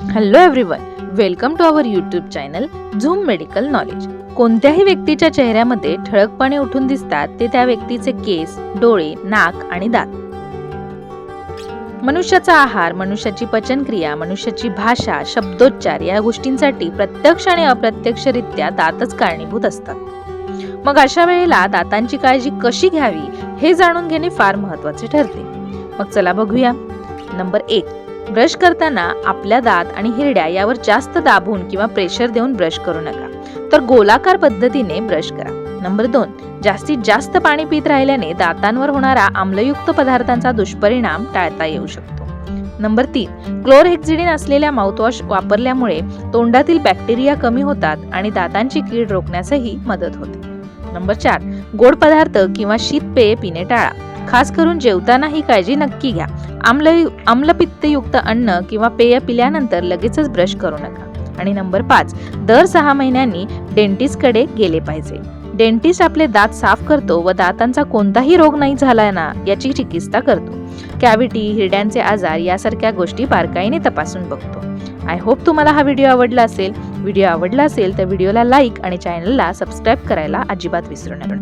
Hello everyone welcome to our YouTube channel zoom medical knowledge कोणत्याही व्यक्तीच्या चेहऱ्यामध्ये ठळकपणे उठून दिसतात ते त्या व्यक्तीचे केस डोळे नाक आणि दात. मनुष्याचा आहार मनुष्याची पचनक्रिया मनुष्याची भाषा शब्दोच्चार या गोष्टींसाठी प्रत्यक्ष आणि अप्रत्यक्षरित्या दातच कारणीभूत असतात. मग अशा वेळेला दातांची काळजी कशी घ्यावी हे जाणून घेणे फार महत्त्वाचे ठरते. मग चला बघूया. नंबर एक. ब्रश करताना आपल्या दात आणि हिरड्या यावर जास्त दाबून किंवा प्रेशर देऊन ब्रश करू नका. तर गोलाकार पद्धतीने ब्रश करा. नंबर दोन जास्तीत जास्त पाणी पित राहिल्याने दातांवर होणारा आम्लयुक्त पदार्थांचा दुष्परिणाम टाळता येऊ शकतो. नंबर तीन क्लोरहेक्झिडिन असलेल्या माउथवॉश वापरल्यामुळे तोंडातील बॅक्टेरिया कमी होतात आणि दातांची कीड रोखण्यासही मदत होते. नंबर चार गोड पदार्थ किंवा शीत पेय पिणे टाळा. खास करून जेवताना ही काळजी नक्की घ्या. आम्ल आम्लपित्तयुक्त अन्न किंवा पेय पिल्यानंतर लगेचच ब्रश करू नका. आणि नंबर पाच दर सहा महिन्यांनी डेंटिस्टकडे गेले पाहिजे. डेंटिस्ट आपले दात साफ करतो व दातांचा कोणताही रोग नाही झाला ना याची चिकित्सा करतो. कॅव्हिटी हिरड्यांचे आजार यासारख्या गोष्टी बारकाईने तपासून बघतो. आय होप तुम्हाला हा व्हिडिओ आवडला असेल. व्हिडिओ आवडला असेल तर व्हिडिओला लाईक आणि चॅनलला सबस्क्राईब करायला अजिबात विसरू नका.